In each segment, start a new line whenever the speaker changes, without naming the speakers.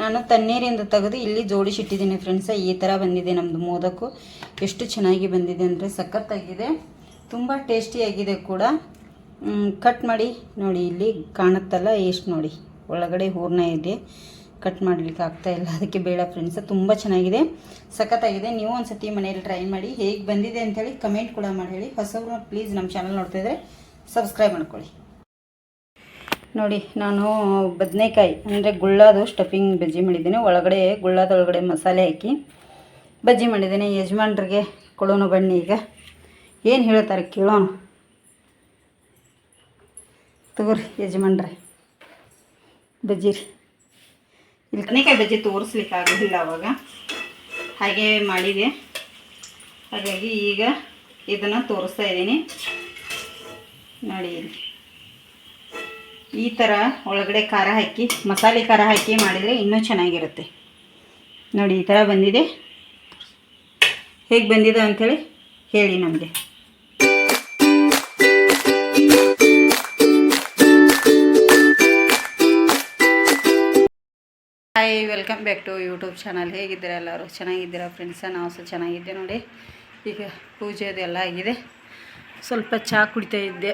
ನಾನು ತಣ್ಣೀರಿಂದ ತೆಗೆದು ಇಲ್ಲಿ ಜೋಡಿಸಿಟ್ಟಿದ್ದೀನಿ ಫ್ರೆಂಡ್ಸ ಈ ಥರ ಬಂದಿದೆ ನಮ್ಮದು ಮೋದಕು. ಎಷ್ಟು ಚೆನ್ನಾಗಿ ಬಂದಿದೆ ಅಂದರೆ ಸಖತ್ತಾಗಿದೆ. ತುಂಬ ಟೇಸ್ಟಿಯಾಗಿದೆ ಕೂಡ. ಕಟ್ ಮಾಡಿ ನೋಡಿ, ಇಲ್ಲಿ ಕಾಣುತ್ತಲ್ಲ ಎಷ್ಟು ನೋಡಿ. ಒಳಗಡೆ ಹೂರ್ಣ ಇದೆ. ಕಟ್ ಮಾಡಲಿಕ್ಕೆ ಆಗ್ತಾ ಇಲ್ಲ. ಅದಕ್ಕೆ ಬೇಡ ಫ್ರೆಂಡ್ಸ್ ತುಂಬ ಚೆನ್ನಾಗಿದೆ. ಸಖತ್ತಾಗಿದೆ. ನೀವು ಒಂದು ಸತಿ ಮನೆಯಲ್ಲಿ ಟ್ರೈ ಮಾಡಿ ಹೇಗೆ ಬಂದಿದೆ ಅಂಥೇಳಿ ಕಮೆಂಟ್ ಕೂಡ ಮಾಡಿ ಹೇಳಿ. ಹೊಸಬ್ರು ಪ್ಲೀಸ್ ನಮ್ಮ ಚಾನಲ್ ನೋಡ್ತಾ ಸಬ್ಸ್ಕ್ರೈಬ್ ಮಾಡ್ಕೊಳ್ಳಿ. ನೋಡಿ, ನಾನು ಬದನೆಕಾಯಿ, ಅಂದರೆ ಗುಳ್ಳಾದು ಸ್ಟಫಿಂಗ್ ಬಜ್ಜಿ ಮಾಡಿದ್ದೀನಿ. ಒಳಗಡೆ ಗುಳ್ಳಾದೊಳಗಡೆ ಮಸಾಲೆ ಹಾಕಿ ಬಜ್ಜಿ ಮಾಡಿದ್ದೀನಿ. ಯಜಮಾನ್ರಿಗೆ ಕೊಡೋಣ ಬನ್ನಿ ಈಗ. ಏನು ಹೇಳ್ತಾರೆ ಕೇಳೋಣ. ತಗೋರಿ ಯಜಮಾನ್ರೆ, ಬಜ್ಜಿ ರೀ. ಇಲ್ಲಿ ಬದನೆಕಾಯಿ ಬಜ್ಜಿ ತೋರಿಸ್ಲಿಕ್ಕೆ ಆಗೋದಿಲ್ಲ ಅವಾಗ. ಹಾಗೆ ಮಾಡಿದೆ. ಹಾಗಾಗಿ ಈಗ ಇದನ್ನು ತೋರಿಸ್ತಾ ಇದ್ದೀನಿ. ನೋಡಿ ಈ ಥರ ಒಳಗಡೆ ಖಾರ ಹಾಕಿ, ಮಸಾಲೆ ಖಾರ ಹಾಕಿ ಮಾಡಿದರೆ ಇನ್ನೂ ಚೆನ್ನಾಗಿರುತ್ತೆ. ನೋಡಿ, ಈ ಥರ ಬಂದಿದೆ. ಹೇಗೆ ಬಂದಿದೆ ಅಂಥೇಳಿ ಹೇಳಿ ನಮಗೆ. Hi welcome back to YouTube channel ಹೇಗಿದ್ದೀರಾ ಎಲ್ಲರೂ? ಚೆನ್ನಾಗಿದ್ದೀರಾ ಫ್ರೆಂಡ್ಸ ನಾವು ಸಹ ಚೆನ್ನಾಗಿದ್ದೆ ನೋಡಿ. ಈಗ ಪೂಜೆ ಅದೆಲ್ಲ ಆಗಿದೆ. ಸ್ವಲ್ಪ ಚಹಾ ಕುಡಿತಾ ಇದ್ದೆ.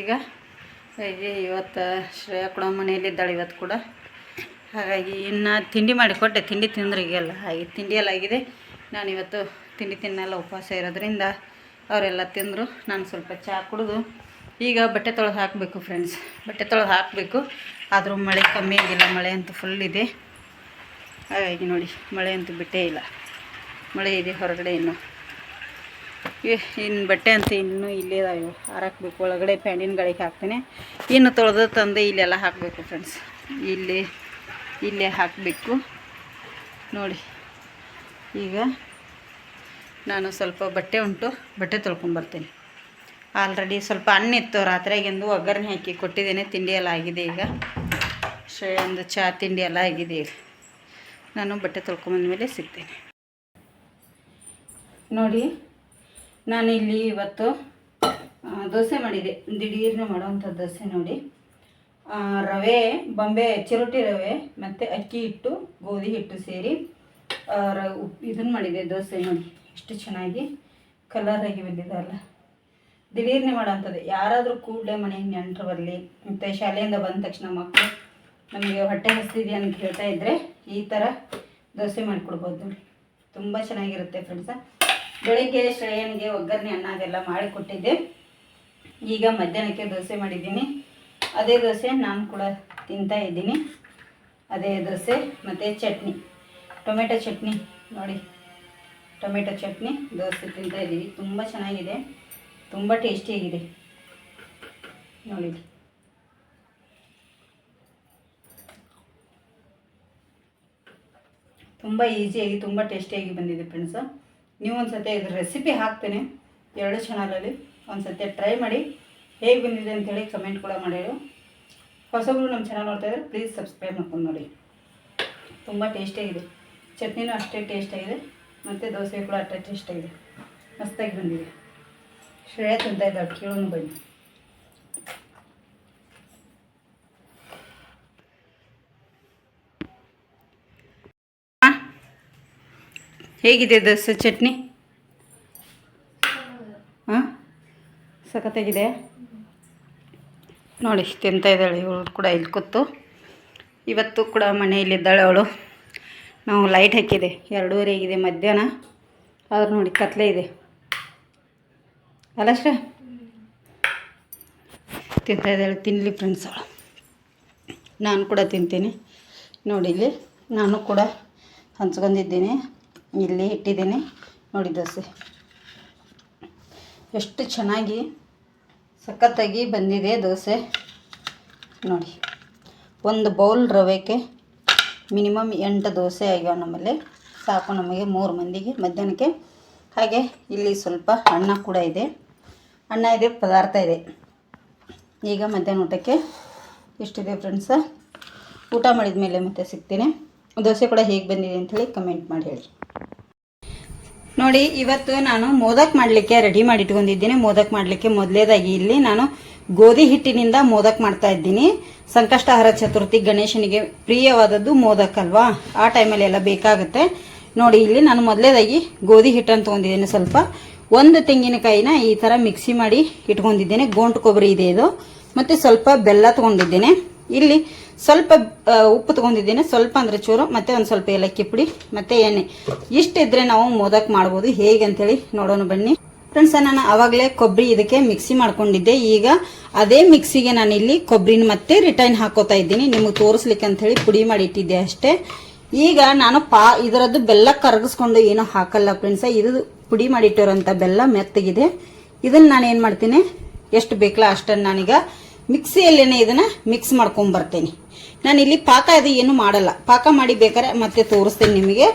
ಈಗ ಹಾಗೆ ಇವತ್ತು ಶ್ರೇಯಾ ಕೂಡ ಮನೆಯಲ್ಲಿದ್ದಾಳೆ ಇವತ್ತು ಕೂಡ. ಹಾಗಾಗಿ ಇನ್ನು ತಿಂಡಿ ಮಾಡಿ ಕೊಟ್ಟೆ, ತಿಂಡಿ ತಿಂದ್ರೆ ಈಗೆಲ್ಲ. ಹಾಗೆ ತಿಂಡಿ ಎಲ್ಲ ಆಗಿದೆ. ನಾನು ಇವತ್ತು ತಿಂಡಿ ತಿನ್ನೆಲ್ಲ, ಉಪವಾಸ ಇರೋದ್ರಿಂದ ಅವರೆಲ್ಲ ತಿಂದರು. ನಾನು ಸ್ವಲ್ಪ ಚಹಾ ಕುಡಿದು ಈಗ ಬಟ್ಟೆ ತೊಳೆದು ಹಾಕಬೇಕು ಫ್ರೆಂಡ್ಸ್ ಬಟ್ಟೆ ತೊಳೆದು ಹಾಕಬೇಕು. ಆದರೂ ಮಳೆ ಕಮ್ಮಿ ಆಗಿಲ್ಲ, ಮಳೆ ಅಂತೂ ಫುಲ್ ಇದೆ. ಹಾಗಾಗಿ ನೋಡಿ, ಮಳೆ ಅಂತೂ ಬಿಟ್ಟೇ ಇಲ್ಲ. ಮಳೆ ಇದೆ ಹೊರಗಡೆ ಇನ್ನು. ಇನ್ನು ಬಟ್ಟೆ ಅಂತ ಇನ್ನೂ ಇಲ್ಲೇ ಇದಾವೆ ಹಾರಾಕ್ಬೇಕು. ಒಳಗಡೆ ಪ್ಯಾಂಡಿನ ಗಳಿಗೆ ಹಾಕ್ತೇನೆ. ಇನ್ನು ತೊಳೆದು ತಂದು ಇಲ್ಲೆಲ್ಲ ಹಾಕಬೇಕು ಫ್ರೆಂಡ್ಸ್ ಇಲ್ಲಿ, ಇಲ್ಲೇ ಹಾಕಬೇಕು. ನೋಡಿ. ಈಗ ನಾನು ಸ್ವಲ್ಪ ಬಟ್ಟೆ ಉಂಟು. ಬಟ್ಟೆ ತೊಳ್ಕೊಂಬರ್ತೀನಿ ಆಲ್ರೆಡಿ ಸ್ವಲ್ಪ ಹಣ್ಣಿತ್ತು. ರಾತ್ರಿಯಾಗೆಂದು ಒಗ್ಗರಣೆ ಹಾಕಿ ಕೊಟ್ಟಿದ್ದೇನೆ. ತಿಂಡಿ ಎಲ್ಲ ಆಗಿದೆ ಈಗ. ಶ್ರೇಯಂದು ಚಹಾ ತಿಂಡಿ ಎಲ್ಲ ಆಗಿದೆ ಈಗ. ನಾನು ಬಟ್ಟೆ ತೊಳ್ಕೊಂಬಂದ್ಮೇಲೆ ಸಿಗ್ತೇನೆ. ನೋಡಿ. ನಾನು ಇಲ್ಲಿ ಇವತ್ತು ದೋಸೆ ಮಾಡಿದೆ. ದಿಢೀರ್ನೆ ಮಾಡೋವಂಥ ದೋಸೆ ನೋಡಿ. ರವೆ, ಬೊಂಬೆ, ಚಿರೋಟಿ ರವೆ, ಮತ್ತು ಅಕ್ಕಿ ಹಿಟ್ಟು, ಗೋಧಿ ಹಿಟ್ಟು ಸೇರಿ ರ ಇದನ್ನು ಮಾಡಿದೆ ದೋಸೆ ನೋಡಿ. ಎಷ್ಟು ಚೆನ್ನಾಗಿ ಕಲರ್ ಆಗಿ ಬಂದಿದೆಲ್ಲ ದಿಢೀರ್ನೆ ಮಾಡೋವಂಥದ್ದು. ಯಾರಾದರೂ ಕೂಡಲೇ ಮನೆ ನೆಂಟರು ಬರಲಿ, ಮತ್ತು ಶಾಲೆಯಿಂದ ಬಂದ ತಕ್ಷಣ ಮಕ್ಕಳು ನಮಗೆ ಹೊಟ್ಟೆ ಹಸ್ತಿದೆ ಅಂತ ಹೇಳ್ತಾ ಇದ್ದರೆ ಈ ಥರ ದೋಸೆ ಮಾಡಿಕೊಡ್ಬೋದು ನೋಡಿ. ತುಂಬ ಚೆನ್ನಾಗಿರುತ್ತೆ ಫ್ರೆಂಡ್ಸ ಬೆಳಿಗ್ಗೆ ಶ್ರೇಯನಿಗೆ ಒಗ್ಗರಣೆ ಅನ್ನ ಅದೆಲ್ಲ ಮಾಡಿಕೊಟ್ಟಿದ್ದೆ ಈಗ ಮಧ್ಯಾಹ್ನಕ್ಕೆ ದೋಸೆ ಮಾಡಿದ್ದೀನಿ. ಅದೇ ದೋಸೆ ನಾನು ಕೂಡ ತಿಂತಾ ಇದ್ದೀನಿ. ಅದೇ ದೋಸೆ ಮತ್ತು ಚಟ್ನಿ. ಟೊಮೆಟೊ ಚಟ್ನಿ ನೋಡಿ. ಟೊಮೆಟೊ ಚಟ್ನಿ, ದೋಸೆ ತಿಂತಾ ಇದ್ದೀವಿ. ತುಂಬ ಚೆನ್ನಾಗಿದೆ. ತುಂಬ ಟೇಸ್ಟಿಯಾಗಿದೆ. ನೋಡಿ. ತುಂಬ ಈಸಿಯಾಗಿ, ತುಂಬ ಟೇಸ್ಟಿಯಾಗಿ ಬಂದಿದೆ ಫ್ರೆಂಡ್ಸ ನೀವು ಒಂದು ಸತಿ ಇದ್ರ ರೆಸಿಪಿ ಹಾಕ್ತೇನೆ. ಎರಡು ಚಾನಲಲ್ಲಿ ಒಂದು ಸತಿ ಟ್ರೈ ಮಾಡಿ. ಹೇಗೆ ಬಂದಿದೆ ಅಂತೇಳಿ ಕಮೆಂಟ್ ಕೂಡ ಮಾಡಿರು ಹೊಸಬ್ರು ನಮ್ಮ ಚಾನಲ್ ನೋಡ್ತಾ ಇದ್ದಾರೆ ಪ್ಲೀಸ್ ಸಬ್ಸ್ಕ್ರೈಬ್ ಮಾಡ್ಕೊಂಡು ನೋಡಿ. ತುಂಬ ಟೇಸ್ಟಿಯಾಗಿದೆ ಚಟ್ನಿನೂ ಅಷ್ಟೇ ಟೇಸ್ಟಾಗಿದೆ ಮತ್ತು ದೋಸೆ ಕೂಡ ಅಷ್ಟೇ ಟೇಸ್ಟಾಗಿದೆ ಮಸ್ತಾಗಿ ಬಂದಿದೆ. ಶ್ರೇಯ ತಿಂತಾ ಅವಳು ಕೇಳೋನು ಬನ್ನಿ. ಹೇಗಿದೆ ದೋಸೆ ಚಟ್ನಿ? ಹಾಂ? ಸಖತ್ತಾಗಿದೆ? ನೋಡಿ ತಿಂತ ಇದ್ದಾಳೆ ಇವಳು ಕೂಡ ಇಲ್ಲಿ ಕೂತು. ಇವತ್ತು ಕೂಡ ಮನೆಯಲ್ಲಿದ್ದಾಳೆ ಅವಳು. ನಾವು ಲೈಟ್ ಹಾಕಿದೆ. ಎರಡೂವರೆ ಆಗಿದೆ ಮಧ್ಯಾಹ್ನ. ಆದ್ರೆ ನೋಡಿ, ಕತ್ಲೆ ಇದೆ. ಅಲ್ಲಷ್ಟೇ ತಿಂತ ಇದ್ದಾಳೆ ತಿನ್ನಲಿ ಫ್ರೆಂಡ್ಸ್ ಅವಳು. ನಾನು ಕೂಡ ತಿಂತೀನಿ. ನೋಡಿ ಇಲ್ಲಿ, ನಾನು ಕೂಡ ಹಂಚ್ಕೊಂಡಿದ್ದೀನಿ. ಇಲ್ಲಿ ಇಟ್ಟಿದ್ದೀನಿ. ನೋಡಿ ದೋಸೆ. ಎಷ್ಟು ಚೆನ್ನಾಗಿ ಸಖತ್ತಾಗಿ ಬಂದಿದೆ ದೋಸೆ. ನೋಡಿ, ಒಂದು ಬೌಲ್ ರವೆಗೆ ಮಿನಿಮಮ್ ಎಂಟು ದೋಸೆ ಆಗ್ಯಾವ ನಮ್ಮಲ್ಲಿ. ಸಾಕು ನಮಗೆ ಮೂರು ಮಂದಿಗೆ ಮಧ್ಯಾಹ್ನಕ್ಕೆ. ಹಾಗೆ ಇಲ್ಲಿ ಸ್ವಲ್ಪ ಅನ್ನ ಕೂಡ ಇದೆ. ಅಣ್ಣ ಇದೆ, ಪದಾರ್ಥ ಇದೆ. ಈಗ ಮಧ್ಯಾಹ್ನ ಊಟಕ್ಕೆ ಎಷ್ಟಿದೆ ಫ್ರೆಂಡ್ಸ ಊಟ ಮಾಡಿದ ಮೇಲೆ ಮತ್ತೆ ಸಿಗ್ತೀನಿ. ದೋಸೆ ಕೂಡ ಹೇಗೆ ಬಂದಿದೆ ಅಂಥೇಳಿ ಕಮೆಂಟ್ ಮಾಡಿ ಹೇಳಿ ನೋಡಿ, ಇವತ್ತು ನಾನು ಮೋದಕ್ ಮಾಡಲಿಕ್ಕೆ ರೆಡಿ ಮಾಡಿ ಇಟ್ಕೊಂಡಿದ್ದೀನಿ ಮೋದಕ್ ಮಾಡಲಿಕ್ಕೆ ಮೊದಲೇದಾಗಿ ಇಲ್ಲಿ ನಾನು ಗೋಧಿ ಹಿಟ್ಟಿನಿಂದ ಮೋದಕ್ ಮಾಡ್ತಾ ಇದ್ದೀನಿ. ಸಂಕಷ್ಟಹರ ಚತುರ್ಥಿ ಗಣೇಶನಿಗೆ ಪ್ರಿಯವಾದದ್ದು ಮೋದಕ್ ಅಲ್ವಾ? ಆ ಟೈಮಲ್ಲಿ ಎಲ್ಲ ಬೇಕಾಗುತ್ತೆ. ನೋಡಿ, ಇಲ್ಲಿ ನಾನು ಮೊದಲೇದಾಗಿ ಗೋಧಿ ಹಿಟ್ಟನ್ನು ತೊಗೊಂಡಿದ್ದೀನಿ ಸ್ವಲ್ಪ. ಒಂದು ತೆಂಗಿನಕಾಯಿನ ಈ ಥರ ಮಿಕ್ಸಿ ಮಾಡಿ ಇಟ್ಕೊಂಡಿದ್ದೇನೆ. ಗೋಂಟು ಕೊಬ್ಬರಿ ಇದೆ ಇದು. ಮತ್ತು ಸ್ವಲ್ಪ ಬೆಲ್ಲ ತೊಗೊಂಡಿದ್ದೇನೆ. ಇಲ್ಲಿ ಸ್ವಲ್ಪ ಉಪ್ಪು ತಗೊಂಡಿದ್ದೀನಿ. ಸ್ವಲ್ಪ ಅಂದರೆ ಚೂರು, ಮತ್ತು ಒಂದು ಸ್ವಲ್ಪ ಏಲಕ್ಕಿ ಪುಡಿ, ಮತ್ತು ಎಣ್ಣೆ. ಇಷ್ಟಿದ್ರೆ ನಾವು ಮೋದಕ್ ಮಾಡ್ಬೋದು. ಹೇಗೆ ಅಂತೇಳಿ ನೋಡೋಣ ಬನ್ನಿ. ಫ್ರೆಂಡ್ಸ್ ನಾನು ಆವಾಗಲೇ ಕೊಬ್ಬರಿ ಇದಕ್ಕೆ ಮಿಕ್ಸಿ ಮಾಡ್ಕೊಂಡಿದ್ದೆ. ಈಗ ಅದೇ ಮಿಕ್ಸಿಗೆ ನಾನು ಇಲ್ಲಿ ಕೊಬ್ಬರಿನ ಮತ್ತೆ ರಿಟೈನ್ ಹಾಕೋತಾ ಇದ್ದೀನಿ. ನಿಮಗೆ ತೋರಿಸ್ಲಿಕ್ಕೆ ಅಂತ ಹೇಳಿ ಪುಡಿ ಮಾಡಿ ಇಟ್ಟಿದ್ದೆ ಅಷ್ಟೇ. ಈಗ ನಾನು ಪಾ, ಇದರದ್ದು ಬೆಲ್ಲ ಕರಗಿಸ್ಕೊಂಡು ಏನೂ ಹಾಕಲ್ಲ ಫ್ರೆಂಡ್ಸ ಇದು ಪುಡಿ ಮಾಡಿಟ್ಟಿರೋಂಥ ಬೆಲ್ಲ ಮೆತ್ತಗಿದೆ. ಇದನ್ನ ನಾನು ಏನು ಮಾಡ್ತೀನಿ? ಎಷ್ಟು ಬೇಕಲ್ಲ ಅಷ್ಟನ್ನು ನಾನೀಗ ಮಿಕ್ಸಿಯಲ್ಲೇನೆ ಇದನ್ನ ಮಿಕ್ಸ್ ಮಾಡ್ಕೊಂಡ್ ಬರ್ತೇನೆ. ನಾನು ಇಲ್ಲಿ ಪಾಕ ಅದು ಏನು ಮಾಡಲ್ಲ. ಪಾಕ ಮಾಡಿ ಬೇಕಾದ್ರೆ ಮತ್ತೆ ತೋರಿಸ್ತೇನೆ ನಿಮಗೆ.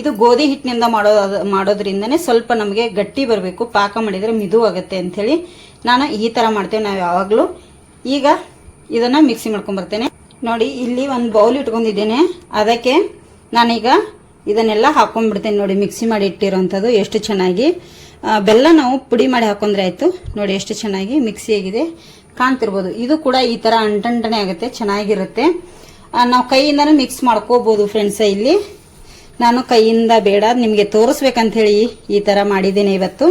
ಇದು ಗೋಧಿ ಹಿಟ್ಟಿನಿಂದ ಮಾಡೋ ಮಾಡೋದ್ರಿಂದನೇ ಸ್ವಲ್ಪ ನಮಗೆ ಗಟ್ಟಿ ಬರಬೇಕು. ಪಾಕ ಮಾಡಿದರೆ ಮಿದು ಆಗುತ್ತೆ ಅಂಥೇಳಿ ನಾನು ಈ ಥರ ಮಾಡ್ತೇವೆ ನಾವು ಯಾವಾಗಲೂ. ಈಗ ಇದನ್ನು ಮಿಕ್ಸಿ ಮಾಡ್ಕೊಂಬರ್ತೇನೆ ನೋಡಿ, ಇಲ್ಲಿ ಒಂದು ಬೌಲ್ ಇಟ್ಕೊಂಡಿದ್ದೇನೆ. ಅದಕ್ಕೆ ನಾನೀಗ ಇದನ್ನೆಲ್ಲ ಹಾಕೊಂಡ್ಬಿಡ್ತೇನೆ ನೋಡಿ, ಮಿಕ್ಸಿ ಮಾಡಿ ಇಟ್ಟಿರೋವಂಥದ್ದು ಎಷ್ಟು ಚೆನ್ನಾಗಿ. ಬೆಲ್ಲ ನಾವು ಪುಡಿ ಮಾಡಿ ಹಾಕೊಂಡ್ರೆ ಆಯಿತು. ನೋಡಿ, ಎಷ್ಟು ಚೆನ್ನಾಗಿ ಮಿಕ್ಸಿ ಆಗಿದೆ. ಕಾಣ್ತಿರ್ಬೋದು. ಇದು ಕೂಡ ಈ ತರ ಅಂಟಂಟನೆ ಆಗುತ್ತೆ, ಚೆನ್ನಾಗಿರುತ್ತೆ. ನಾವು ಕೈಯಿಂದನೂ ಮಿಕ್ಸ್ ಮಾಡ್ಕೋಬಹುದು ಫ್ರೆಂಡ್ಸ್ ಇಲ್ಲಿ. ನಾನು ಕೈಯಿಂದ ಬೇಡ ನಿಮಗೆ ತೋರಿಸ್ಬೇಕಂತ ಹೇಳಿ ಈ ತರ ಮಾಡಿದ್ದೇನೆ ಇವತ್ತು.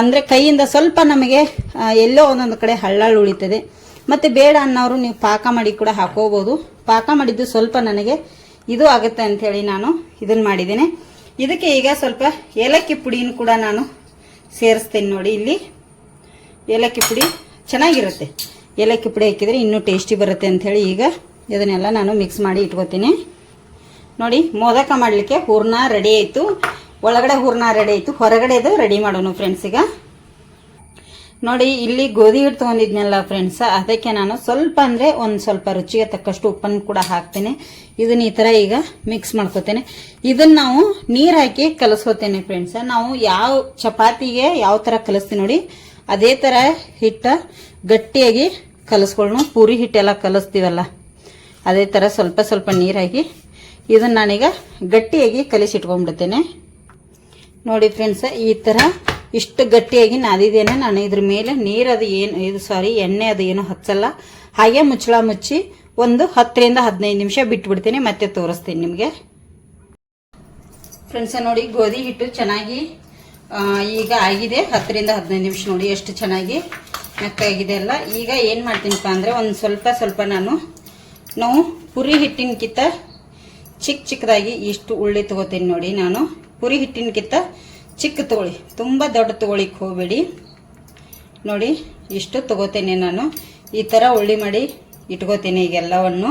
ಅಂದ್ರೆ ಕೈಯಿಂದ ಸ್ವಲ್ಪ ನಮಗೆ ಎಲ್ಲೋ ಒಂದೊಂದು ಕಡೆ ಹಳ್ಳಾಳು ಉಳಿತದೆ. ಮತ್ತೆ ಬೇಡ ಅನ್ನೋರು ನೀವು ಪಾಕ ಮಾಡಿ ಕೂಡ ಹಾಕೋಬಹುದು ಪಾಕ ಮಾಡಿದ್ದು ಸ್ವಲ್ಪ ನನಗೆ ಇದು ಆಗುತ್ತೆ ಅಂತ ಹೇಳಿ ನಾನು ಇದನ್ನ ಮಾಡಿದ್ದೇನೆ. ಇದಕ್ಕೆ ಈಗ ಸ್ವಲ್ಪ ಏಲಕ್ಕಿ ಪುಡಿನ ಕೂಡ ನಾನು ಸೇರಿಸ್ತೇನೆ ನೋಡಿ ಇಲ್ಲಿ. ಏಲಕ್ಕಿ ಪುಡಿ. ಚೆನ್ನಾಗಿರುತ್ತೆ. ಏಲಕ್ಕಿ ಪುಡಿ ಹಾಕಿದರೆ ಇನ್ನೂ ಟೇಸ್ಟಿ ಬರುತ್ತೆ ಅಂಥೇಳಿ ಈಗ ಇದನ್ನೆಲ್ಲ ನಾನು ಮಿಕ್ಸ್ ಮಾಡಿ ಇಟ್ಕೋತೀನಿ. ನೋಡಿ, ಮೋದಕ ಮಾಡಲಿಕ್ಕೆ ಹೂರ್ಣ ರೆಡಿ ಆಯಿತು. ಒಳಗಡೆ ಹೂರ್ಣ ರೆಡಿ ಆಯಿತು. ಹೊರಗಡೆದು ರೆಡಿ ಮಾಡೋಣ ಫ್ರೆಂಡ್ಸ್ ಈಗ. ನೋಡಿ, ಇಲ್ಲಿ ಗೋಧಿ ಹಿಟ್ಟು ತೊಗೊಂಡಿದ್ನಲ್ಲ ಫ್ರೆಂಡ್ಸ್ ಅದಕ್ಕೆ ನಾನು ಸ್ವಲ್ಪ ಅಂದರೆ ಒಂದು ಸ್ವಲ್ಪ ರುಚಿಗೆ ತಕ್ಕಷ್ಟು ಉಪ್ಪನ್ನು ಕೂಡ ಹಾಕ್ತೇನೆ. ಇದನ್ನ ಈ ಥರ ಈಗ ಮಿಕ್ಸ್ ಮಾಡ್ಕೋತೇನೆ. ಇದನ್ನು ನಾವು ನೀರು ಹಾಕಿ ಕಲಸ್ಕೋತೇನೆ ಫ್ರೆಂಡ್ಸ್ ನಾವು ಯಾವ ಚಪಾತಿಗೆ ಯಾವ ಥರ ಕಲಿಸ್ತೀವಿ ನೋಡಿ. ಅದೇ ಥರ ಹಿಟ್ಟ ಗಟ್ಟಿಯಾಗಿ ಕಲಸ್ಕೊಳ್ಳೋಣ. ಪೂರಿ ಹಿಟ್ಟೆಲ್ಲ ಕಲಿಸ್ತೀವಲ್ಲ, ಅದೇ ಥರ ಸ್ವಲ್ಪ ಸ್ವಲ್ಪ ನೀರಾಗಿ. ಇದನ್ನು ನಾನೀಗ ಗಟ್ಟಿಯಾಗಿ ಕಲಿಸಿಟ್ಕೊಂಡ್ಬಿಡ್ತೇನೆ. ನೋಡಿ ಫ್ರೆಂಡ್ಸ್, ಈ ಥರ ಇಷ್ಟು ಗಟ್ಟಿಯಾಗಿ ನಾದಿದ್ದೇನೆ. ನಾನು ಇದ್ರ ಮೇಲೆ ನೀರು ಅದು ಏನು, ಇದು ಸಾರಿ ಎಣ್ಣೆ ಅದು ಏನು ಹಚ್ಚಲ್ಲ. ಹಾಗೆ ಮುಚ್ಚಳ ಮುಚ್ಚಿ ಒಂದು ಹತ್ತರಿಂದ ಹದಿನೈದು ನಿಮಿಷ ಬಿಟ್ಬಿಡ್ತೀನಿ, ಮತ್ತೆ ತೋರಿಸ್ತೀನಿ ನಿಮಗೆ. ಫ್ರೆಂಡ್ಸ್, ನೋಡಿ ಗೋಧಿ ಹಿಟ್ಟು ಚೆನ್ನಾಗಿ ಈಗ ಆಗಿದೆ. ಹತ್ತರಿಂದ ಹದಿನೈದು ನಿಮಿಷ ನೋಡಿ ಎಷ್ಟು ಚೆನ್ನಾಗಿ ಮೆತ್ತಾಗಿದೆ ಅಲ್ಲ. ಈಗ ಏನು ಮಾಡ್ತೀನಪ್ಪ ಅಂದರೆ ಒಂದು ಸ್ವಲ್ಪ ಸ್ವಲ್ಪ ನಾನು ನಾವು ಪುರಿ ಹಿಟ್ಟಿನಕ್ಕಿಂತ ಚಿಕ್ಕ ಚಿಕ್ಕದಾಗಿ ಇಷ್ಟು ಉಳ್ಳಿ ತೊಗೋತೀನಿ ನೋಡಿ ನಾನು. ಪುರಿ ಹಿಟ್ಟಿನಕ್ಕಿಂತ ಚಿಕ್ಕ ತಗೊಳ್ಳಿ ತುಂಬ ದೊಡ್ಡ ತೊಗೊಳಿಕ್ಕೆ ಹೋಗಬೇಡಿ. ನೋಡಿ ಇಷ್ಟು ತೊಗೋತೇನೆ ನಾನು. ಈ ಥರ ಉಳ್ಳಿ ಮಾಡಿ ಇಟ್ಕೋತೀನಿ ಈಗೆಲ್ಲವನ್ನು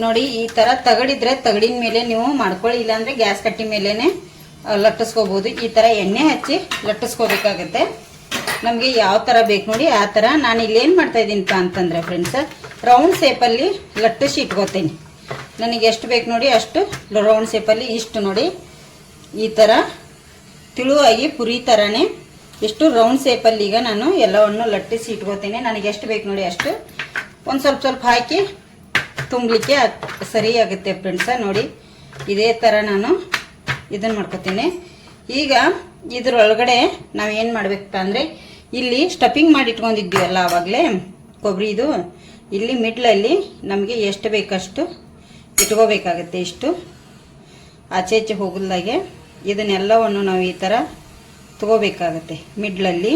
ನೋಡಿ ಈ ಥರ ತಗಡಿದ್ರೆ ತಗಡಿನ ಮೇಲೆ ನೀವು ಮಾಡ್ಕೊಳ್ಳಿ ಇಲ್ಲಾಂದರೆ ಗ್ಯಾಸ್ ಕಟ್ಟಿ ಮೇಲೇನೆ ಆ, ಲಟ್ಟಿಸ್ಕೋಬೋದು. ಈ ಥರ ಎಣ್ಣೆ ಹಚ್ಚಿ ಲಟ್ಟಿಸ್ಕೋಬೇಕಾಗತ್ತೆ. ನಮಗೆ ಯಾವ ಥರ ಬೇಕು ನೋಡಿ, ಆ ಥರ ನಾನು ಇಲ್ಲಿ ಏನು ಮಾಡ್ತಾ ಇದೀನಿ ಅಂತಂದ್ರೆ ಫ್ರೆಂಡ್ಸ್ ರೌಂಡ್ ಶೇಪಲ್ಲಿ ಲಟ್ಟಿಸಿ ಇಟ್ಕೋತೀನಿ. ನನಗೆ ಎಷ್ಟು ಬೇಕು ನೋಡಿ ಅಷ್ಟು ರೌಂಡ್ ಶೇಪಲ್ಲಿ ಇಷ್ಟು ನೋಡಿ. ಈ ಥರ ತಿಳುವಾಗಿ ಪುರಿ ಥರನೇ ಎಷ್ಟು ರೌಂಡ್ ಶೇಪಲ್ಲಿ ಈಗ ನಾನು ಎಲ್ಲವನ್ನು ಲಟ್ಟಿಸಿ ಇಟ್ಕೋತೀನಿ. ನನಗೆ ಎಷ್ಟು ಬೇಕು ನೋಡಿ ಅಷ್ಟು. ಒಂದು ಸ್ವಲ್ಪ ಸ್ವಲ್ಪ ಹಾಕಿ ತುಂಬಲಿಕ್ಕೆ ಸರಿ ಆಗುತ್ತೆ ಫ್ರೆಂಡ್ಸ ನೋಡಿ. ಇದೇ ಥರ ನಾನು ಇದನ್ನು ಮಾಡ್ಕೋತೀನಿ. ಈಗ ಇದರೊಳಗಡೆ ನಾವು ಏನು ಮಾಡ್ಬೇಕಪ್ಪ ಅಂದರೆ, ಇಲ್ಲಿ ಸ್ಟಫಿಂಗ್ ಮಾಡಿ ಇಟ್ಕೊಂಡಿದ್ದೀವಲ್ಲ ಆವಾಗಲೇ ಕೊಬ್ಬರಿದು ಇಲ್ಲಿ ಮಿಡ್ಲಲ್ಲಿ ನಮಗೆ ಎಷ್ಟು ಬೇಕಷ್ಟು ಇಟ್ಕೋಬೇಕಾಗತ್ತೆ ಇಷ್ಟು. ಆಚೆ ಈಚೆ ಹೋಗಲ್ದಾಗೆ ಇದನ್ನೆಲ್ಲವನ್ನು ನಾವು ಈ ಥರ ತಗೋಬೇಕಾಗತ್ತೆ ಮಿಡ್ಲಲ್ಲಿ,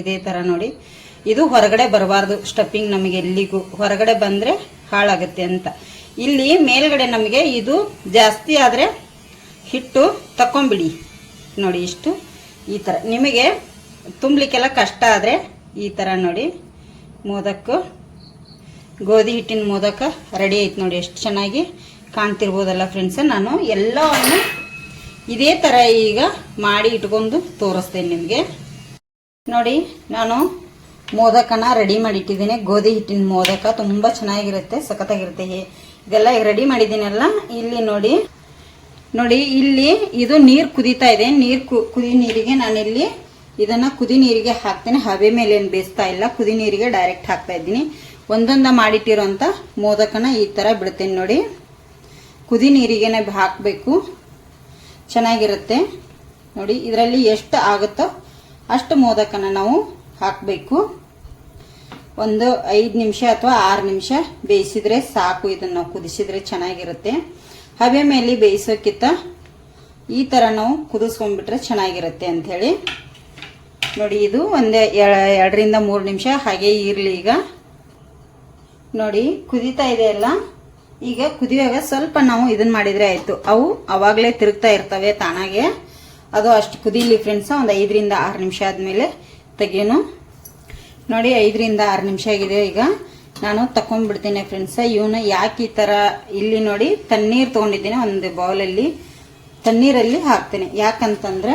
ಇದೇ ಥರ ನೋಡಿ. ಇದು ಹೊರಗಡೆ ಬರಬಾರ್ದು ಸ್ಟಫಿಂಗ್ ನಮಗೆ ಎಲ್ಲಿಗೂ. ಹೊರಗಡೆ ಬಂದರೆ ಹಾಳಾಗುತ್ತೆ ಅಂತ. ಇಲ್ಲಿ ಮೇಲ್ಗಡೆ ನಮಗೆ ಇದು ಜಾಸ್ತಿ ಆದರೆ ಹಿಟ್ಟು ತಕೊಂಬಿಡಿ ನೋಡಿ ಇಷ್ಟು. ಈ ಥರ ನಿಮಗೆ ತುಂಬಲಿಕ್ಕೆಲ್ಲ ಕಷ್ಟ ಆದರೆ ಈ ಥರ ನೋಡಿ. ಮೋದಕ್ಕು ಗೋಧಿ ಹಿಟ್ಟಿನ ಮೋದಕ ರೆಡಿ ಆಯ್ತು ನೋಡಿ. ಎಷ್ಟು ಚೆನ್ನಾಗಿ ಕಾಣ್ತಿರ್ಬೋದಲ್ಲ ಫ್ರೆಂಡ್ಸ ನಾನು ಎಲ್ಲವನ್ನು ಇದೇ ಥರ ಈಗ ಮಾಡಿ ಇಟ್ಕೊಂಡು ತೋರಿಸ್ತೇನೆ ನಿಮಗೆ. ನೋಡಿ, ನಾನು ಮೋದಕನ ರೆಡಿ ಮಾಡಿ ಇಟ್ಟಿದ್ದೀನಿ ಗೋಧಿ ಹಿಟ್ಟಿನ ಮೋದಕ ತುಂಬ ಚೆನ್ನಾಗಿರುತ್ತೆ, ಸಖತ್ತಾಗಿರುತ್ತೆ. ಇದೆಲ್ಲ ಈಗ ರೆಡಿ ಮಾಡಿದ್ದೀನಲ್ಲ. ಇಲ್ಲಿ ನೋಡಿ. ನೋಡಿ, ಇಲ್ಲಿ ಇದು ನೀರು ಕುದಿತಾ ಇದೆ. ನೀರು ಕುದಿ ನೀರಿಗೆ ನಾನಿಲ್ಲಿ ಇದನ್ನ ಕುದಿ ನೀರಿಗೆ ಹಾಕ್ತೇನೆ. ಹಬೆ ಮೇಲೆ ಏನು ಬೇಯಿಸ್ತಾ ಇಲ್ಲ. ಕುದಿ ನೀರಿಗೆ ಡೈರೆಕ್ಟ್ ಹಾಕ್ತಾ ಇದ್ದೀನಿ. ಒಂದೊಂದ ಮಾಡಿಟ್ಟಿರೋಂಥ ಮೋದಕನ ಈ ಥರ ಬಿಡ್ತೇನೆ ನೋಡಿ. ಕುದಿ ನೀರಿಗೆನೆ ಹಾಕಬೇಕು. ಚೆನ್ನಾಗಿರುತ್ತೆ. ನೋಡಿ, ಇದರಲ್ಲಿ ಎಷ್ಟು ಆಗುತ್ತೋ ಅಷ್ಟು ಮೋದಕನ ನಾವು ಹಾಕಬೇಕು. ಒಂದು ಐದು ನಿಮಿಷ ಅಥವಾ ಆರು ನಿಮಿಷ ಬೇಯಿಸಿದ್ರೆ ಸಾಕು. ಇದನ್ನು ಕುದಿಸಿದ್ರೆ ಚೆನ್ನಾಗಿರುತ್ತೆ. ಹಬೆ ಮೇಲೆ ಬೇಯಿಸೋಕ್ಕಿಂತ ಈ ಥರ ನಾವು ಕುದಿಸ್ಕೊಂಡ್ಬಿಟ್ರೆ ಚೆನ್ನಾಗಿರುತ್ತೆ ಅಂಥೇಳಿ. ನೋಡಿ, ಇದು ಒಂದೇ ಎರಡರಿಂದ ಮೂರು ನಿಮಿಷ ಹಾಗೆ ಇರಲಿ ಈಗ. ನೋಡಿ, ಕುದಿತಾ ಇದೆ ಅಲ್ಲ? ಈಗ ಕುದಿಯುವಾಗ ಸ್ವಲ್ಪ ನಾವು ಇದನ್ನ ಮಾಡಿದರೆ ಆಯಿತು. ಅವು ಅವಾಗಲೇ ತಿರುಗ್ತಾ ಇರ್ತವೆ ತಾನಾಗೆ. ಅದು ಅಷ್ಟು ಕುದೀಲಿ ಫ್ರೆಂಡ್ಸ್ ಒಂದು ಐದರಿಂದ ಆರು ನಿಮಿಷ ಆದಮೇಲೆ ತೆಗೆಯೋಣ ನೋಡಿ, ಐದರಿಂದ ಆರು ನಿಮಿಷ ಆಗಿದೆ ಈಗ. ನಾನು ತಕೊಂಡ್ಬಿಡ್ತೀನಿ ಫ್ರೆಂಡ್ಸ ಇವನ್ನ ಯಾಕೆ ಈ ಥರ ಇಲ್ಲಿ ನೋಡಿ ತಣ್ಣೀರು ತೊಗೊಂಡಿದ್ದೀನಿ, ಒಂದು ಬೌಲಲ್ಲಿ ತಣ್ಣೀರಲ್ಲಿ ಹಾಕ್ತೇನೆ. ಯಾಕಂತಂದ್ರೆ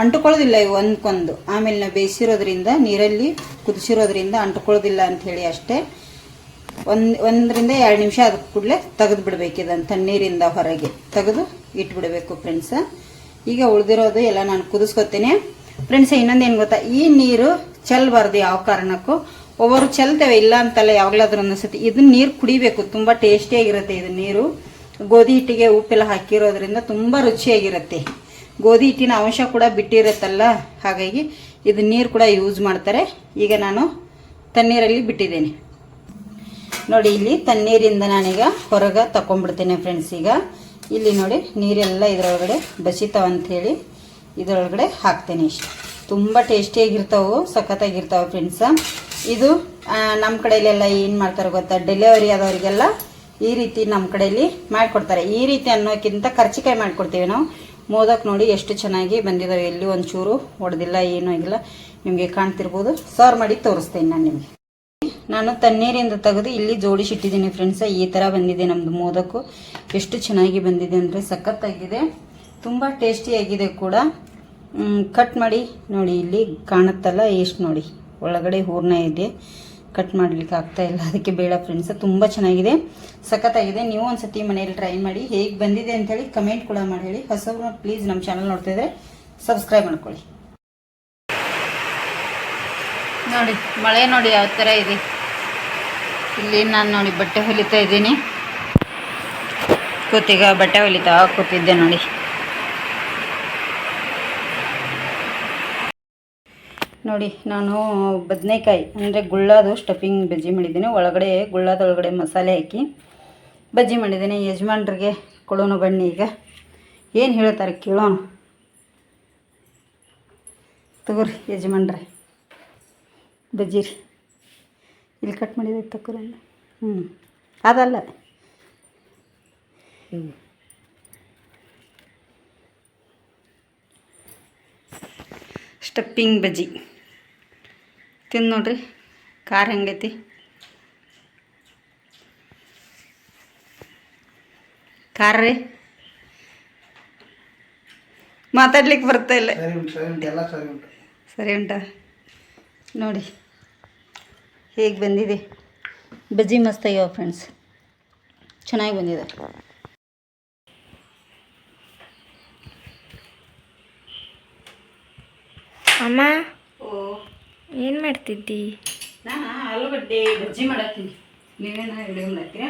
ಅಂಟುಕೊಳ್ಳೋದಿಲ್ಲ ಇವು ಒಂದ್ಕೊಂದು. ಆಮೇಲೆ ನಾವು ಬೇಯಿಸಿರೋದ್ರಿಂದ, ನೀರಲ್ಲಿ ಕುದಿಸಿರೋದ್ರಿಂದ ಅಂಟುಕೊಳ್ಳೋದಿಲ್ಲ ಅಂತ ಹೇಳಿ ಅಷ್ಟೇ. ಒಂದು, ಒಂದರಿಂದ ಎರಡು ನಿಮಿಷ ಅದ ಕೂಡಲೇ ತೆಗೆದು ಬಿಡ್ಬೇಕು ಇದನ್ನು ತಣ್ಣೀರಿಂದ ಹೊರಗೆ. ತೆಗೆದು ಇಟ್ಬಿಡ್ಬೇಕು ಫ್ರೆಂಡ್ಸ ಈಗ ಉಳಿದಿರೋದು ಎಲ್ಲ ನಾನು ಕುದಿಸ್ಕೊತೀನಿ. ಫ್ರೆಂಡ್ಸ್ ಇನ್ನೊಂದೇನು ಗೊತ್ತಾ? ಈ ನೀರು ಚೆಲ್ಲಬಾರ್ದು ಯಾವ ಕಾರಣಕ್ಕೂ. ಒಬ್ಬರು ಚೆಲ್ತೇವೆ, ಇಲ್ಲ ಅಂತಲ್ಲ, ಯಾವಾಗಲಾದ್ರೂ ಅನ್ನಿಸುತ್ತೆ ಇದನ್ನ ನೀರು ಕುಡಿಬೇಕು, ತುಂಬ ಟೇಸ್ಟಿಯಾಗಿರುತ್ತೆ ಇದು ನೀರು. ಗೋಧಿ ಹಿಟ್ಟಿಗೆ ಉಪ್ಪೆಲ್ಲ ಹಾಕಿರೋದ್ರಿಂದ ತುಂಬ ರುಚಿಯಾಗಿರುತ್ತೆ. ಗೋಧಿ ಹಿಟ್ಟಿನ ಅಂಶ ಕೂಡ ಬಿಟ್ಟಿರುತ್ತಲ್ಲ, ಹಾಗಾಗಿ ಇದು ನೀರು ಕೂಡ ಯೂಸ್ ಮಾಡ್ತಾರೆ. ಈಗ ನಾನು ತಣ್ಣೀರಲ್ಲಿ ಬಿಟ್ಟಿದ್ದೇನೆ. ನೋಡಿ, ಇಲ್ಲಿ ತಣ್ಣೀರಿಂದ ನಾನೀಗ ಹೊರಗೆ ತಕೊಂಡ್ಬಿಡ್ತೇನೆ ಫ್ರೆಂಡ್ಸ್ ಈಗ. ಇಲ್ಲಿ ನೋಡಿ, ನೀರೆಲ್ಲ ಇದರೊಳಗಡೆ ಬಸಿತಾವ ಅಂಥೇಳಿ ಇದರೊಳಗಡೆ ಹಾಕ್ತೇನೆ ಇಷ್ಟು. ತುಂಬ ಟೇಸ್ಟಿಯಾಗಿರ್ತಾವೆ, ಸಖತ್ತಾಗಿರ್ತಾವೆ ಫ್ರೆಂಡ್ಸ ಇದು ನಮ್ಮ ಕಡೆಯಲ್ಲೆಲ್ಲ ಏನು ಮಾಡ್ತಾರೆ ಗೊತ್ತಾ? ಡೆಲಿವರಿ ಆದವರಿಗೆಲ್ಲ ಈ ರೀತಿ ನಮ್ಮ ಕಡೆಯಲ್ಲಿ ಮಾಡಿಕೊಡ್ತಾರೆ. ಈ ರೀತಿ ಅನ್ನೋಕ್ಕಿಂತ ಖರ್ಚಿಕಾಯಿ ಮಾಡಿಕೊಡ್ತೀವಿ ನಾವು. ಮೋದಕ್ ನೋಡಿ ಎಷ್ಟು ಚೆನ್ನಾಗಿ ಬಂದಿದ್ದಾವೆ ಎಲ್ಲಿ ಒಂಚೂರು ಹೊಡೆದಿಲ್ಲ ಏನೂ ಆಗಿಲ್ಲ ನಿಮಗೆ ಕಾಣ್ತಿರ್ಬೋದು. ಸರ್ವ್ ಮಾಡಿ ತೋರಿಸ್ತೇನೆ ನಾನು ನಿಮಗೆ. ನಾನು ತಣ್ಣೀರಿಂದ ತೆಗೆದು ಇಲ್ಲಿ ಜೋಡಿಸಿಟ್ಟಿದ್ದೀನಿ ಫ್ರೆಂಡ್ಸ ಈ ಥರ ಬಂದಿದೆ ನಮ್ಮದು ಮೋದಕ್ಕು ಎಷ್ಟು ಚೆನ್ನಾಗಿ ಬಂದಿದೆ ಅಂದರೆ ಸಖತ್ತಾಗಿದೆ. ತುಂಬ ಟೇಸ್ಟಿಯಾಗಿದೆ ಕೂಡ. ಕಟ್ ಮಾಡಿ ನೋಡಿ, ಇಲ್ಲಿ ಕಾಣುತ್ತಲ್ಲ, ಎಷ್ಟು ನೋಡಿ. ಒಳಗಡೆ ಹೂರ್ಣ ಇದೆ. ಕಟ್ ಮಾಡ್ಲಿಕ್ಕೆ ಆಗ್ತಾ ಇಲ್ಲ. ಅದಕ್ಕೆ ಬೇಡ ಫ್ರೆಂಡ್ಸ್ ತುಂಬ ಚೆನ್ನಾಗಿದೆ. ಸಖತ್ತಾಗಿದೆ. ನೀವು ಒಂದ್ಸತಿ ಮನೆಯಲ್ಲಿ ಟ್ರೈ ಮಾಡಿ. ಹೇಗೆ ಬಂದಿದೆ ಅಂತೇಳಿ ಕಮೆಂಟ್ ಕೂಡ ಮಾಡಿ ಹೇಳಿ. ಹೊಸಬ್ರು ಪ್ಲೀಸ್ ನಮ್ಮ ಚಾನಲ್ ನೋಡ್ತಾ ಇದ್ರೆ ಸಬ್ಸ್ಕ್ರೈಬ್ ಮಾಡ್ಕೊಳ್ಳಿ. ನೋಡಿ, ಮಳೆ ನೋಡಿ ಯಾವ ಥರ ಇದೆ. ಇಲ್ಲಿ ನಾನು ನೋಡಿ ಬಟ್ಟೆ ಹೊಲಿತಾ ಇದ್ದೀನಿ. ಕೂತಿಗ ಬಟ್ಟೆ ಹೊಲಿತಾ ಕೂತಿದ್ದೆ ನೋಡಿ. ನೋಡಿ, ನಾನು ಬದನೆಕಾಯಿ, ಅಂದರೆ ಗುಳ್ಳಾದು ಸ್ಟಫಿಂಗ್ ಬಜ್ಜಿ ಮಾಡಿದ್ದೀನಿ. ಒಳಗಡೆ ಗುಳ್ಳಾದೊಳಗಡೆ ಮಸಾಲೆ ಹಾಕಿ ಬಜ್ಜಿ ಮಾಡಿದ್ದೀನಿ. ಯಜಮಾನ್ರಿಗೆ ಕೊಡೋಣ ಬನ್ನಿ ಈಗ. ಏನು ಹೇಳ್ತಾರೆ ಕೇಳೋಣ. ತಗೋರಿ ಯಜಮಾನ್ರೆ. ಬಜ್ಜಿ ರೀ. ಇಲ್ಲಿ ಕಟ್ ಮಾಡಿದ್ರೆ ತಗೋರಿ ಹ್ಞೂ ಅದಲ್ಲ. ಸ್ಟಪ್ಪಿಂಗ್ ಬಜ್ಜಿ. ತಿಂದು ನೋಡ್ರಿ. ಖಾರ ಹೆಂಗೈತಿ. ಖಾರ ರೀ. ಮಾತಾಡ್ಲಿಕ್ಕೆ ಬರ್ತಾ ಇಲ್ಲ.
ಸರಿ ಉಂಟು ಸರಿ ಉಂಟು ಎಲ್ಲ ಸರಿ ಉಂಟು.
ಸರಿ ಉಂಟಾ. ನೋಡಿ ಹೇಗೆ ಬಂದಿದೆ. ಬಜ್ಜಿ ಮಸ್ತ್ ಆಗ್ಯಾವ ಫ್ರೆಂಡ್ಸ್ ಚೆನ್ನಾಗಿ ಬಂದಿದೆ.
ಅಮ್ಮ. ಏನು ಮಾಡ್ತಿದ್ದಿ?
ನಾನು ಆಲೂಗಡ್ಡೆ ಬಜ್ಜಿ ಮಾಡತ್ತೀನಿ ನೀವೇನು ವಿಡಿಯೋ ಮಾಡತ್ತೀರಾ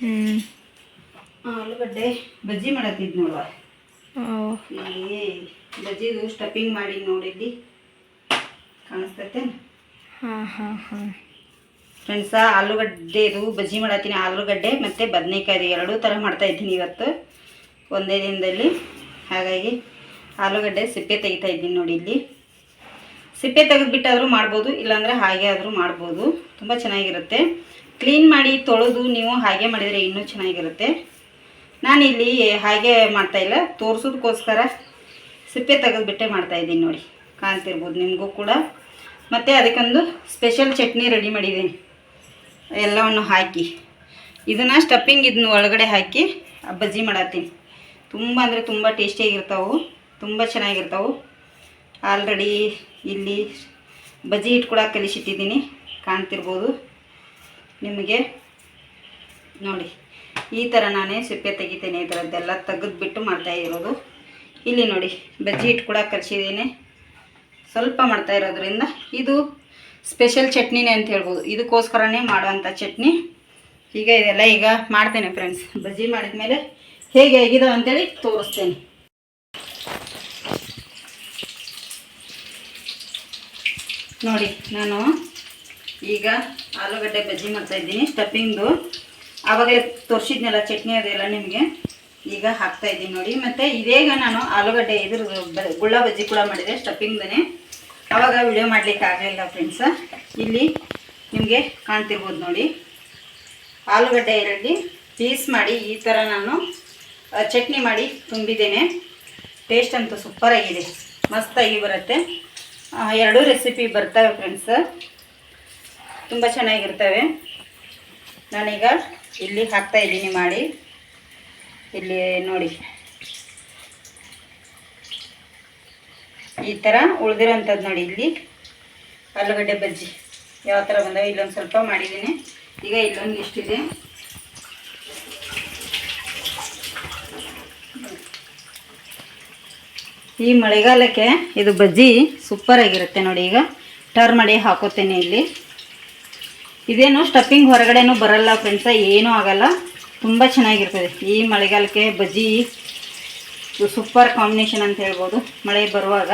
ಹ್ಞೂ
ಆಲೂಗಡ್ಡೆ ಬಜ್ಜಿ ಮಾಡತ್ತಿದ್ ನೋಡುವ. ಏ ಬಜ್ಜಿದು ಸ್ಟಫಿಂಗ್ ಮಾಡಿ ನೋಡಿದ್ದಿ. ಕಾಣಿಸ್ತೈತೆ?
ಹಾಂ ಹಾಂ ಹಾಂ.
ಫ್ರೆಂಡ್ಸ ಆಲೂಗಡ್ಡೆದು ಬಜ್ಜಿ ಮಾಡತ್ತೀನಿ ಆಲೂಗಡ್ಡೆ ಮತ್ತು ಬದನೆಕಾಯಿ ಎರಡೂ ಥರ ಮಾಡ್ತಾ ಇದ್ದೀನಿ ಇವತ್ತು. ಒಂದೇ ದಿನದಲ್ಲಿ. ಹಾಗಾಗಿ ಆಲೂಗಡ್ಡೆ ಸಿಪ್ಪೆ ತೆಗಿತಾ ಇದ್ದೀನಿ ನೋಡಿ ಇಲ್ಲಿ. ಸಿಪ್ಪೆ ತೆಗೆದುಬಿಟ್ಟಾದರೂ ಮಾಡ್ಬೋದು, ಇಲ್ಲಾಂದರೆ ಹಾಗೆ ಆದರೂ ಮಾಡ್ಬೋದು. ತುಂಬ ಚೆನ್ನಾಗಿರುತ್ತೆ. ಕ್ಲೀನ್ ಮಾಡಿ ತೊಳೆದು ನೀವು ಹಾಗೆ ಮಾಡಿದರೆ ಇನ್ನೂ ಚೆನ್ನಾಗಿರುತ್ತೆ. ನಾನಿಲ್ಲಿ ಹಾಗೆ ಮಾಡ್ತಾಯಿಲ್ಲ ತೋರಿಸೋದಕ್ಕೋಸ್ಕರ ಸಿಪ್ಪೆ ತೆಗೆದುಬಿಟ್ಟೆ ಮಾಡ್ತಾಯಿದ್ದೀನಿ ನೋಡಿ, ಕಾಣ್ತಿರ್ಬೋದು ನಿಮಗೂ ಕೂಡ. ಮತ್ತು ಅದಕ್ಕೊಂದು ಸ್ಪೆಷಲ್ ಚಟ್ನಿ ರೆಡಿ ಮಾಡಿದ್ದೀನಿ ಎಲ್ಲವನ್ನು ಹಾಕಿ. ಇದನ್ನು ಸ್ಟಫಿಂಗ್ ಇದನ್ನ ಒಳಗಡೆ ಹಾಕಿ ಬಜ್ಜಿ ಮಾಡತ್ತೀನಿ. ತುಂಬ ಅಂದರೆ ತುಂಬ ಟೇಸ್ಟಿಯಾಗಿರ್ತಾವೆ ತುಂಬ ಚೆನ್ನಾಗಿರ್ತಾವೆ. ಆಲ್ರೆಡಿ ಇಲ್ಲಿ ಬಜ್ಜಿ ಇಟ್ಕೊಳಕ್ಕೆ ಕಲಿಸಿಟ್ಟಿದ್ದೀನಿ. ಕಾಣ್ತಿರ್ಬೋದು. ನಿಮಗೆ ನೋಡಿ, ಈ ಥರ ನಾನೇ ಸಿಪ್ಪೆ ತೆಗಿತೇನೆ. ಇದರದ್ದೆಲ್ಲ ತೆಗೆದ್ಬಿಟ್ಟು ಮಾಡ್ತಾ ಇರೋದು. ಇಲ್ಲಿ ನೋಡಿ, ಬಜ್ಜಿ ಇಟ್ಕೊಳಕ್ಕೆ ಕಲಿಸಿದ್ದೀನಿ. ಸ್ವಲ್ಪ ಮಾಡ್ತಾ ಇರೋದ್ರಿಂದ ಇದು ಸ್ಪೆಷಲ್ ಚಟ್ನಿನೇ ಅಂತ ಹೇಳ್ಬೋದು. ಇದಕ್ಕೋಸ್ಕರನೇ ಮಾಡುವಂಥ ಚಟ್ನಿ. ಈಗ ಇದೆಲ್ಲ ಈಗ ಮಾಡ್ತೇನೆ ಫ್ರೆಂಡ್ಸ್ ಬಜ್ಜಿ ಮಾಡಿದ ಮೇಲೆ ಹೇಗೆ ಹೇಗಿದೆ ಅಂತೇಳಿ ತೋರಿಸ್ತೇನೆ. ನೋಡಿ, ನಾನು ಈಗ ಆಲೂಗಡ್ಡೆ ಬಜ್ಜಿ ಮಾಡ್ತಾ ಇದ್ದೀನಿ ಸ್ಟಫಿಂಗ್ದು ಆವಾಗಲೇ ತೋರಿಸಿದ್ನಲ್ಲ, ಚಟ್ನಿ ಅದೆಲ್ಲ ನಿಮಗೆ. ಈಗ ಹಾಕ್ತಾ ಇದ್ದೀನಿ ನೋಡಿ. ಮತ್ತು ಇದೇಗ ನಾನು ಆಲೂಗಡ್ಡೆ ಇದ್ರ ಗುಳ್ಳ ಬಜ್ಜಿ ಕೂಡ ಮಾಡಿದೆ ಸ್ಟಫಿಂಗ್ದೇ ಆವಾಗ ವಿಡಿಯೋ ಮಾಡಲಿಕ್ಕೆ ಆಗಲಿಲ್ಲ ಫ್ರೆಂಡ್ಸ ಇಲ್ಲಿ ನಿಮಗೆ ಕಾಣ್ತಿರ್ಬೋದು ನೋಡಿ. ಆಲೂಗಡ್ಡೆ ಎರಡಿ ಪೀಸ್ ಮಾಡಿ, ಈ ಥರ ನಾನು ಚಟ್ನಿ ಮಾಡಿ ತುಂಬಿದ್ದೇನೆ. ಟೇಸ್ಟ್ ಅಂತೂ ಸೂಪರಾಗಿದೆ ಮಸ್ತಾಗಿ ಬರುತ್ತೆ. ಎರಡೂ ರೆಸಿಪಿ ಬರ್ತವೆ ಫ್ರೆಂಡ್ಸ್ ತುಂಬ ಚೆನ್ನಾಗಿರ್ತವೆ. ನಾನೀಗ ಇಲ್ಲಿ ಹಾಕ್ತಾ ಇದ್ದೀನಿ ಮಾಡಿ. ಇಲ್ಲಿ ನೋಡಿ. ಈ ಥರ ಉಳಿದಿರೋಂಥದ್ದು ನೋಡಿ ಇಲ್ಲಿ. ಆಲೂಗಡ್ಡೆ ಬಜ್ಜಿ. ಯಾವ ಥರ ಬಂದಾವೆ ಇಲ್ಲೊಂದು ಸ್ವಲ್ಪ ಮಾಡಿದ್ದೀನಿ. ಈಗ ಇಲ್ಲೊಂದು ಇಷ್ಟಿದೆ. ಈ ಮಳೆಗಾಲಕ್ಕೆ ಇದು ಬಜ್ಜಿ ಸೂಪರ್ ಆಗಿರುತ್ತೆ ನೋಡಿ ಈಗ. ಟರ್ ಮಾಡಿ ಹಾಕೋತೇನೆ ಇಲ್ಲಿ. ಇದೇನು ಸ್ಟಫಿಂಗ್ ಹೊರಗಡೆನೂ ಬರಲ್ಲ ಫ್ರೆಂಡ್ಸ ಏನೂ ಆಗಲ್ಲ. ತುಂಬ ಚೆನ್ನಾಗಿರ್ತದೆ. ಈ ಮಳೆಗಾಲಕ್ಕೆ ಬಜ್ಜಿ ಸೂಪರ್ ಕಾಂಬಿನೇಷನ್ ಅಂತ ಹೇಳ್ಬೋದು. ಮಳೆ ಬರುವಾಗ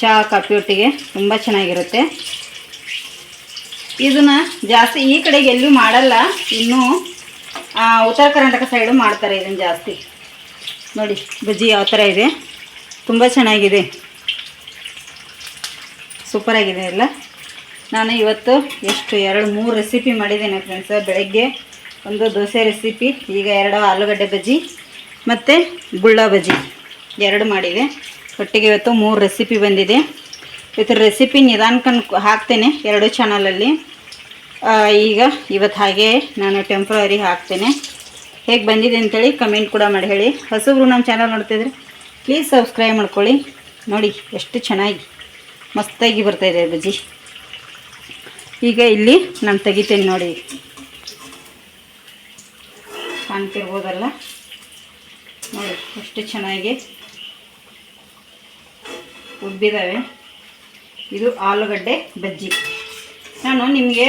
ಚಹಾ ಕಾಫಿ ಒಟ್ಟಿಗೆ ತುಂಬ ಚೆನ್ನಾಗಿರುತ್ತೆ. ಇದನ್ನು ಜಾಸ್ತಿ ಈ ಕಡೆಗೆ ಎಲ್ಲೂ ಮಾಡಲ್ಲ. ಇನ್ನೂ ಉತ್ತರ ಕರ್ನಾಟಕ ಸೈಡು ಮಾಡ್ತಾರೆ ಇದನ್ನು ಜಾಸ್ತಿ. ನೋಡಿ, ಬಜ್ಜಿ ಯಾವ ಥರ ಇದೆ. ತುಂಬ ಚೆನ್ನಾಗಿದೆ. ಸೂಪರಾಗಿದೆ ಎಲ್ಲ. ನಾನು ಇವತ್ತು ಎಷ್ಟು ಎರಡು ಮೂರು ರೆಸಿಪಿ ಮಾಡಿದ್ದೇನೆ ಫ್ರೆಂಡ್ಸ್ ಬೆಳಗ್ಗೆ ಒಂದು ದೋಸೆ ರೆಸಿಪಿ ಈಗ ಎರಡು ಆಲೂಗಡ್ಡೆ ಬಜ್ಜಿ ಮತ್ತು ಗುಳ್ಳ ಬಜ್ಜಿ. ಎರಡು ಮಾಡಿದೆ. ಒಟ್ಟಿಗೆ ಇವತ್ತು ಮೂರು ರೆಸಿಪಿ ಬಂದಿದೆ. ಇವತ್ತು ರೆಸಿಪಿ ನಿಧಾನಕ್ಕೆ ಹಾಕ್ತೇನೆ ಎರಡು ಚಾನಲಲ್ಲಿ ಈಗ ಇವತ್ತು ಹಾಗೆ ನಾನು ಟೆಂಪ್ರವರಿ ಹಾಕ್ತೇನೆ. ಹೇಗೆ ಬಂದಿದೆ ಅಂತೇಳಿ ಕಮೆಂಟ್ ಕೂಡ ಮಾಡಿ ಹೇಳಿ. ಹೊಸಬ್ರು ನಮ್ಮ ಚಾನಲ್ ನೋಡ್ತಿದ್ರೆ ಪ್ಲೀಸ್ ಸಬ್ಸ್ಕ್ರೈಬ್ ಮಾಡ್ಕೊಳ್ಳಿ. ನೋಡಿ, ಎಷ್ಟು ಚೆನ್ನಾಗಿ, ಮಸ್ತಾಗಿ ಬರ್ತಾಯಿದೆ ಬಜ್ಜಿ. ಈಗ ಇಲ್ಲಿ ನಾನು ತೆಗಿತೇನೆ ನೋಡಿ. ಕಾಣ್ತಿರ್ಬೋದಲ್ಲ? ನೋಡಿ, ಎಷ್ಟು ಚೆನ್ನಾಗಿ ಉಬ್ಬಿದ್ದಾವೆ ಇದು ಆಲೂಗಡ್ಡೆ ಬಜ್ಜಿ. ನಾನು ನಿಮಗೆ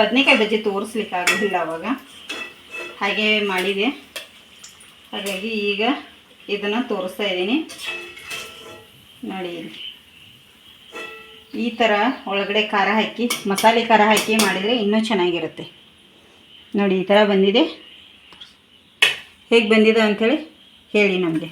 ಬದನೆಕಾಯಿ ಬಜ್ಜಿ ತೋರಿಸ್ಲಿಕ್ಕೆ ಆಗೋದಿಲ್ಲ ಅವಾಗ. ಹಾಗೆ ಮಾಡಿದೆ. ಹಾಗಾಗಿ ಈಗ ಇದನ್ನು ತೋರಿಸ್ತಾ ಇದ್ದೀನಿ. ನೋಡಿ ಈ ಥರ ಒಳಗಡೆ ಖಾರ ಹಾಕಿ, ಮಸಾಲೆ ಖಾರ ಹಾಕಿ ಮಾಡಿದರೆ ಇನ್ನೂ ಚೆನ್ನಾಗಿರುತ್ತೆ. ನೋಡಿ ಈ ಥರ ಬಂದಿದೆ. ಹೇಗೆ ಬಂದಿದೆ ಅಂಥೇಳಿ ಹೇಳಿ ನಮಗೆ.